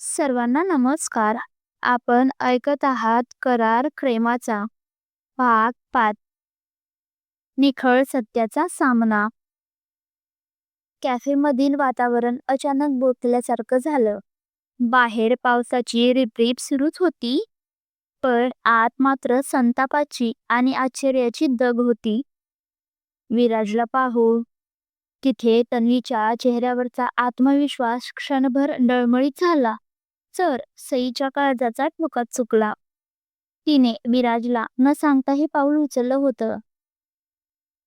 सर्वांना नमस्कार. आपण ऐकत आहात करार प्रेमाचा भाग पाच. निखळ सत्याचा सामना. कॅफेमधील वातावरण अचानक बोकल्यासारखं झालं. बाहेर पावसाची रिपरिप सुरूच होती. पण आत मात्र संतापाची आणि आश्चर्याची दग होती. विराजला पाहू. तिथे तन्वीच्या चेहऱ्यावरचा आत्मविश्वास क्षणभर डळमळीत झाला. सर सईच्या काळजाचा ठोका चुकला. तिने विराजला न सांगता हे पाऊल उचललं होतं.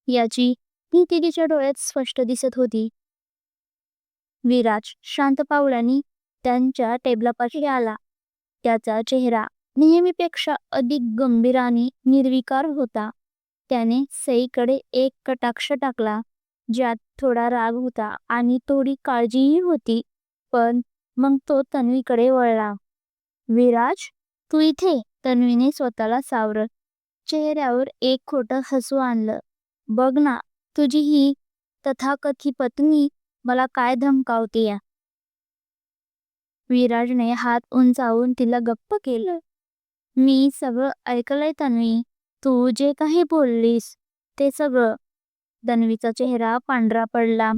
याची ती तिच्या डोळ्यात स्पष्ट दिसत होती. विराज शांत पावलांनी त्यांच्या टेबलापाशी आला. त्याचा चेहरा नेहमीपेक्षा अधिक गंभीर आणि निर्विकार होता. त्याने सईकडे एक कटाक्ष टाकला ज्यात थोडा राग होता आणि थोडी काळजीही होती पण मग तो तन्वीकडे वळला. विराज तू इथे? तन्वीने स्वतःला सावरत चेहऱ्यावर एक खोटं हसू आणलं. बघ ना तुझी ही तथाकथी पत्नी मला काय धमकावते विराजने हात उंचावून तिला गप्प केलं. मी सगळं ऐकलंय तन्वी. तू जे काही बोललीस ते सगळं. तन्वीचा चेहरा पांढरा पडला.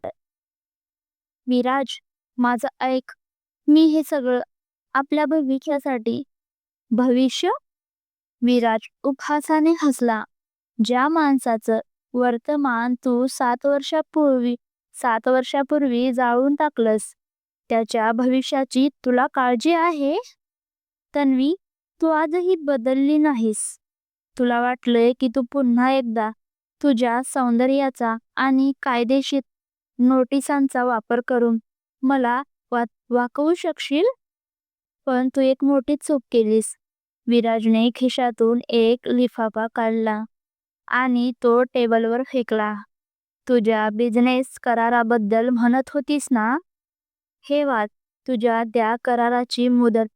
विराज माझं ऐक. मी हे सगळं आपल्या भविष्यासाठी भविष्य विराज उपहासाने हसला. ज्या माणसाचं वर्तमान तू सात वर्षापूर्वी सात वर्षापूर्वी जाळून टाकलंस त्याच्या भविष्याची तुला काळजी आहे? तन्वी तू आजही बदलली नाहीस. तुला वाटलंय की तू पुन्हा एकदा तुझ्या सौंदर्याचा आणि कायदेशीर नोटिसांचा वापर करून मला वाकवू शकशील? पण तू एक मोठी चूक केलीस. विराजने खिशातून एक लिफाफा काढला आणि तो टेबलवर फेकला. तुझ्या बिझनेस कराराबद्दल म्हणत होतीस ना? हे वाच तुझ्या त्या कराराची मुदत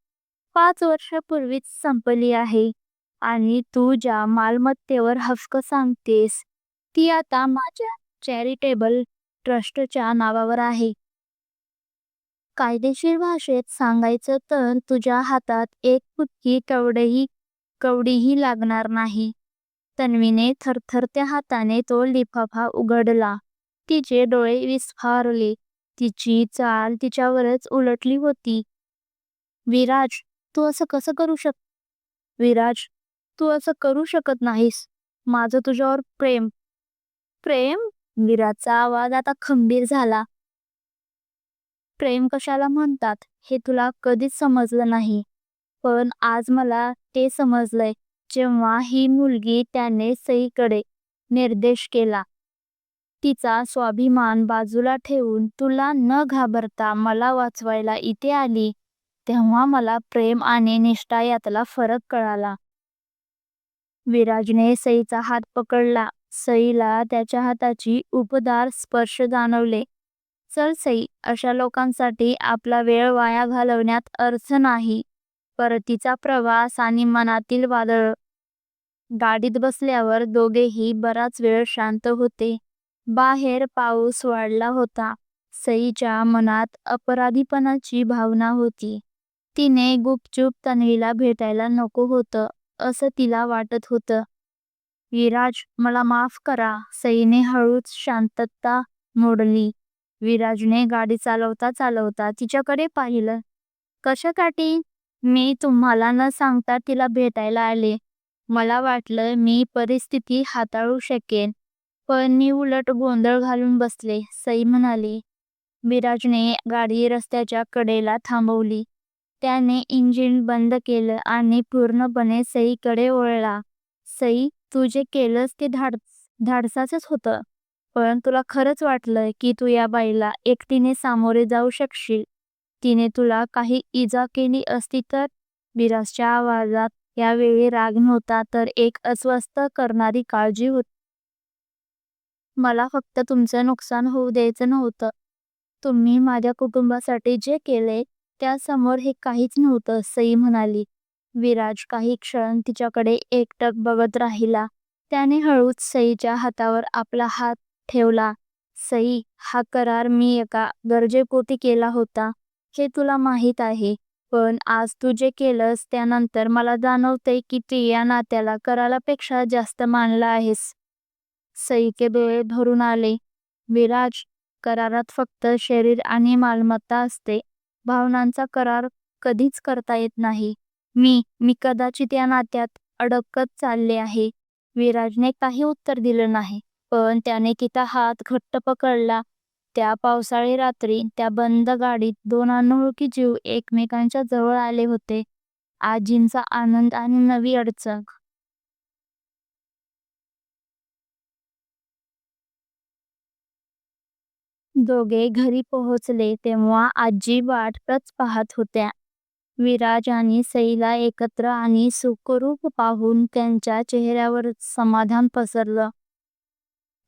पाच वर्षापूर्वीच संपली आहे आणि तू ज्या मालमत्तेवर हक्क सांगतेस ती आता माझ्या चॅरिटेबल ट्रस्टच्या नावावर आहे. कायदेशीर भाषेत सांगायचं तर तुझ्या हातात एक फुटकी कवडीही कवडीही लागणार नाही. तन्वीने थरथरत्या हाताने तो लिफाफा उघडला. तिचे डोळे विस्फारले. तिची चाल तिच्यावरच उलटली होती. विराज तू असं कसं करू शक विराज तू असं करू शकत नाहीस. माझं तुझ्यावर प्रेम. प्रेम? विराजचा आवाज आता खंबीर झाला. प्रेम कशाला म्हणतात हे तुला कधीच समजलं नाही. पण आज मला ते समजलंय जेव्हा ही मुलगी त्याने सईकडे निर्देश केला. तिचा स्वाभिमान बाजूला ठेवून तुला न घाबरता मला वाचवायला इथे आली तेव्हा मला प्रेम आणि निष्ठा यातला फरक कळाला. विराजने सईचा हात पकडला. सईला त्याच्या हाताची उपदार स्पर्श जाणवले. चल सई अशा लोकांसाठी आपला वेळ वाया घालवण्यात अर्थ नाही. परतीचा प्रवास आणि मनातील वादळ. गाडीत बसल्यावर दोघेही बराच वेळ शांत होते. बाहेर पाऊस वाढला होता. सईच्या मनात अपराधीपणाची भावना होती. तिने गुपचूप तन्वीला भेटायला नको होतं असं तिला वाटत होतं. विराज मला माफ करा. सईने हळूच शांतता मोडली. विराजने गाडी चालवता चालवता तिच्याकडे पाहिलं. कशासाठी मी तुम्हाला न सांगता तिला भेटायला आले. मला वाटलं मी परिस्थिती हाताळू शकेन. पण मी उलट गोंधळ घालून बसले सई म्हणाली. विराजने गाडी रस्त्याच्या कडेला थांबवली. त्याने इंजिन बंद केलं आणि पूर्णपणे सईकडे वळला. सई तू जे केलंस ते धाड धाडसाचंच होतं. पण तुला खरंच वाटलंय की तू या बाईला एकटीने सामोरे जाऊ शकशील? तिने तुला काही इजा केली असती तर? विराजच्या आवाजात यावेळी राग नव्हता तर एक अस्वस्थ करणारी काळजी होती. मला फक्त तुमचं नुकसान होऊ द्यायचं नव्हतं. तुम्ही माझ्या कुटुंबासाठी जे केले त्यासमोर हे काहीच नव्हतं सई म्हणाली. विराज काही क्षण तिच्याकडे एकटक बघत राहिला. त्याने हळूच सईच्या हातावर आपला हात ठेवला सई हा करार मी एका गरजेपोटी केला होता. हे तुला माहीत आहे पण आज तू जे केलंस त्यानंतर मला जाणवतंय की तू या नात्याला करारापेक्षा जास्त मानलं आहेस. सईचे डोळे भरून आले. विराज करारात फक्त शरीर आणि मालमत्ता असते. भावनांचा करार कधीच करता येत नाही. मी मी कदाचित या नात्यात अडकत चालले आहे. विराजने काही उत्तर दिलं नाही. पण त्याने तिचा हात घट्ट पकडला. त्या पावसाळी रात्री त्या बंद गाडीत दोन अनोळखी जीव एकमेकांच्या जवळ आले होते. आजींचा आनंद आणि नवी अडचण. दोघे घरी पोहोचले तेव्हा आजी वाटच पाहत होत्या. विराज आणि सईला एकत्र आणि सुखरूप पाहून त्यांच्या चेहऱ्यावर समाधान पसरलं.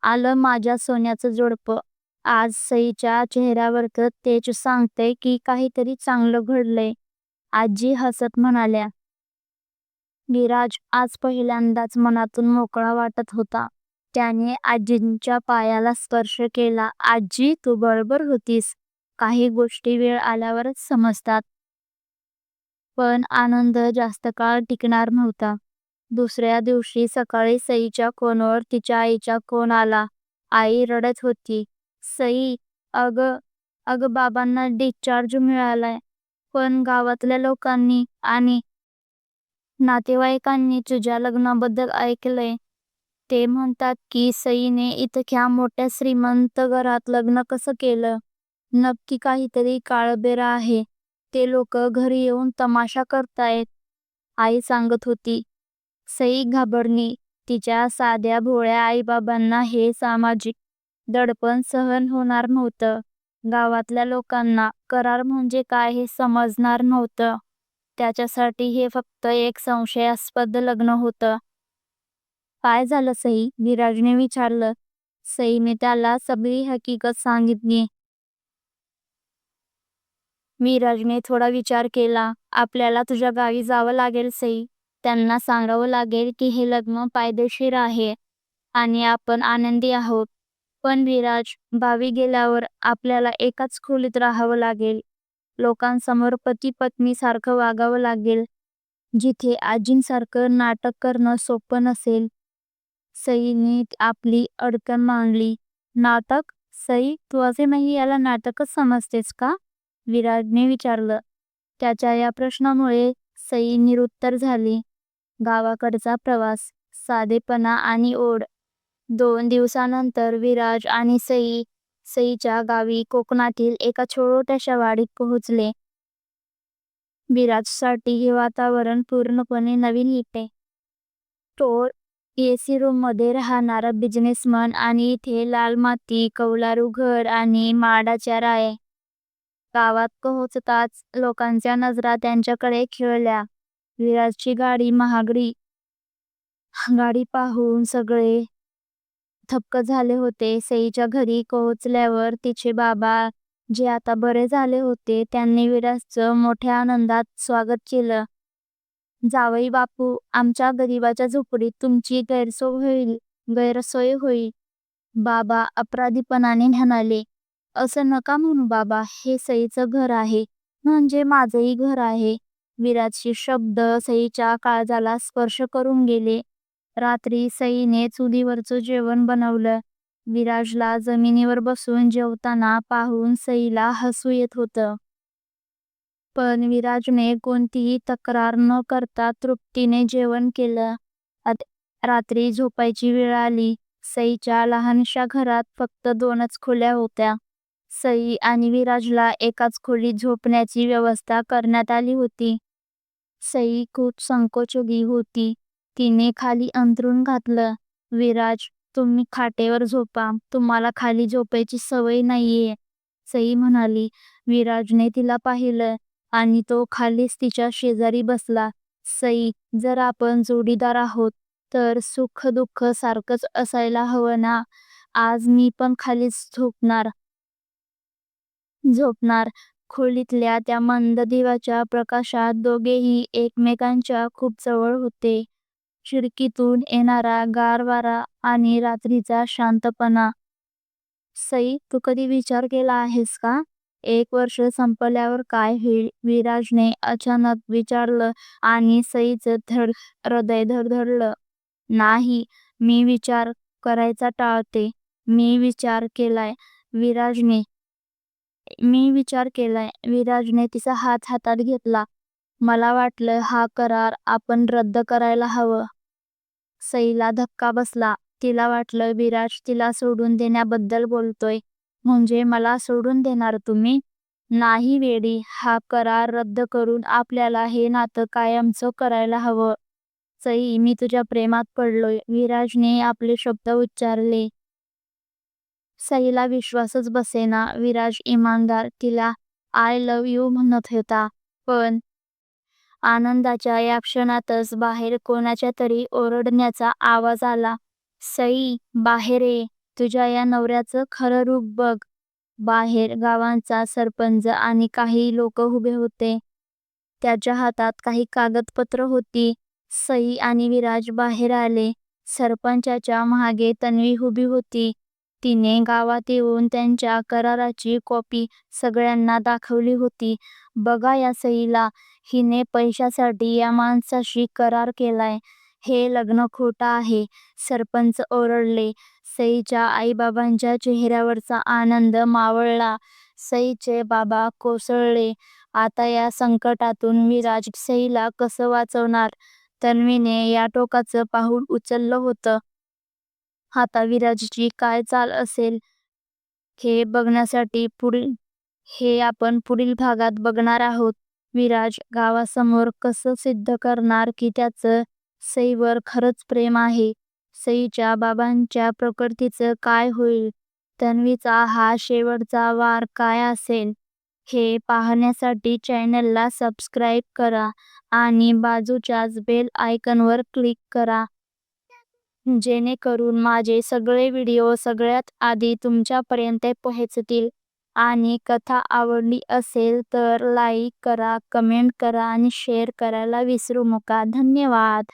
आलं माझ्या सोन्याचं जोडपं. आज सईच्या चेहऱ्यावर तर तेच सांगते की काहीतरी चांगलं घडलंय. आजी हसत म्हणाल्या विराज आज पहिल्यांदाच मनातून मोकळा वाटत होता. त्याने आजींच्या पायाला स्पर्श केला. आजी तू बरोबर होतीस. काही गोष्टी वेळ आल्यावरच समजतात. पण आनंद जास्त काळ टिकणार नव्हता. दुसऱ्या दिवशी सकाळी सईच्या फोनवर तिच्या आईचा फोन आला. आई रडत होती. सई अग अग बाबांना डिस्चार्ज मिळालाय. पण गावातल्या लोकांनी आणि नातेवाईकांनी तुझ्या लग्नाबद्दल ऐकलंय. ते म्हणतात की सईने इतक्या मोठ्या श्रीमंत घरात लग्न कसं केलं? नक्की काहीतरी काळबेरा आहे. ते लोक घरी येऊन तमाशा करतायत. आई सांगत होती सई घाबरली तिच्या साध्या भोळ्या आईबाबांना हे सामाजिक दडपण सहन होणार नव्हतं. गावातल्या लोकांना करार म्हणजे काय हे समजणार नव्हतं. त्याच्यासाठी हे फक्त एक संशयास्पद लग्न होतं. काय झालं सई? विराजने विचारलं. सईने त्याला सगळी हकीकत सांगितली. विराजने थोडा विचार केला. आपल्याला तुझ्या गावी जावं लागेल सई. त्यांना सांगावं लागेल की हे लग्न फायदेशीर आहे आणि आपण आनंदी आहोत. पण विराज भावी गेल्यावर आपल्याला एकाच खोलीत राहावं लागेल. लोकांसमोर पती पत्नी सारखं वागावं लागेल. जिथे आजींसारखं नाटक करणं सोपं नसेल. सईने आपली अडचण मांडली. नाटक? सई तू असे नाही याला नाटकच समजतेस का? विराजने विचारलं. त्याच्या या प्रश्नामुळे सई निरुत्तर झाली. गावाकडचा प्रवास साधेपणा आणि ओढ. दोन दिवसानंतर विराज आणि सई सईच्या गावी कोकणातील एका छोट्याशा वाडीत पोहोचले. विराजसाठी हे वातावरण पूर्णपणे नवीन होते तो एसी रूममध्ये राहणारा बिझनेसमन आणि इथे लाल माती कौलारू घर आणि माडाच्या राया. गावात पोहोचताच लोकांच्या नजरा त्यांच्याकडे खिळल्या. विराजची गाडी महागडी. गाडी पाहून सगळे थक्क झाले होते. सईच्या घरी पोहोचल्यावर तिचे बाबा जे आता बरे झाले होते त्यांनी विराजचं मोठ्या आनंदात स्वागत केलं. जावई बापू आमच्या गरिबाच्या झोपडीत तुमची गैरसोय होईल गैरसोय होईल. बाबा अपराधीपणाने म्हणाले असं नका म्हणू बाबा हे सईचं घर आहे म्हणजे माझंही घर आहे. विराजचे शब्द सईच्या काळजाला स्पर्श करून गेले. रात्री सईने चुलीवरचं जेवण बनवलं. विराजला जमिनीवर बसून जेवताना पाहून सईला हसू येत होतं. पण विराजने कोणतीही तक्रार न करता तृप्तीने जेवण केलं. रात्री झोपायची वेळ आली. सईच्या लहानशा घरात फक्त दोनच खोल्या होत्या. सई आणि विराजला एकाच खोलीत झोपण्याची व्यवस्था करण्यात आली होती. सई खूप संकोचोगी होती. तिने खाली अंथरूण घातलं. विराज तुम्ही खाटेवर झोपा. तुम्हाला खाली झोपायची सवय नाहीये. सई म्हणाली. विराजने तिला पाहिलं आणि तो खालीच तिच्या शेजारी बसला. सई जर आपण जोडीदार आहोत तर सुख दुःख सारखंच असायला हवं ना? आज मी पण खालीच झोपणार. झोपणार. खोलीतल्या त्या मंद दिव्याच्या प्रकाशात दोघेही एकमेकांच्या खूप जवळ होते. खिडकीतून येणारा गार वारा आणि रात्रीचा शांतपणा. सई तू कधी विचार केला आहेस का? एक वर्ष संपल्यावर काय होईल? विराजने अचानक विचारलं आणि सईचं धड हृदय धडधडलं. नाही मी विचार करायचा टाळते. मी विचार केलाय. विराजने मी विचार केलाय विराजने तिचा हात हातात घेतला. मला वाटलं हा करार आपण रद्द करायला हवं. सईला धक्का बसला. तिला वाटलं विराज तिला सोडून देण्याबद्दल बोलतोय. म्हणजे मला सोडून देणार तुम्ही? नाही वेडी हा करार रद्द करून आपल्याला हे नातं कायमचं करायला हवं. सई मी तुझ्या प्रेमात पडलोय. विराजने आपले शब्द उच्चारले. सईला विश्वासच बसेना. विराज इमानदार तिला आय लव्ह यू म्हणत होता. पण आनंदाच्या या क्षणातच बाहेर कोणाच्या तरी ओरडण्याचा आवाज आला. सई बाहेर ये. तुझ्या या नवऱ्याचं खरं रूप बघ. बाहेर गावांचा सरपंच आणि काही लोक उभे होते. त्याच्या हातात काही कागदपत्र होती. सई आणि विराज बाहेर आले. सरपंचाच्या मागे तन्वी उभी होती. तिने गावात येऊन त्यांच्या कराराची कॉपी सगळ्यांना दाखवली होती. बघा या सईला हिने पैशासाठी या माणसाशी करार केलाय. हे लग्न खोटं आहे. सरपंच ओरडले. सईच्या आईबाबांच्या चेहऱ्यावरचा आनंद मावळला. सईचे बाबा कोसळले. आता या संकटातून विराज सईला कसं वाचवणार? तन्वीने या टोकाचं पाऊल उचललं होतं. आता विराजची काय चाल असेल हे बघण्यासाठी पुढील हे आपण पुढील भागात बघणार आहोत. विराज गावासमोर कसं सिद्ध करणार की त्याचं सईवर खरंच प्रेम आहे? सईच्या बाबांच्या प्रकृतीचं काय होईल? तन्वीचा हा शेवटचा वार काय असेल? हे पाहण्यासाठी चॅनलला सबस्क्राईब करा आणि बाजूच्याच बेल आयकनवर क्लिक करा. जेणेकरून माझे सगळे व्हिडिओ सगळ्यात आधी तुमच्यापर्यंत पोहोचतील आणि कथा आवडली असेल तर लाईक करा कमेंट करा आणि शेअर करायला विसरू नका. धन्यवाद.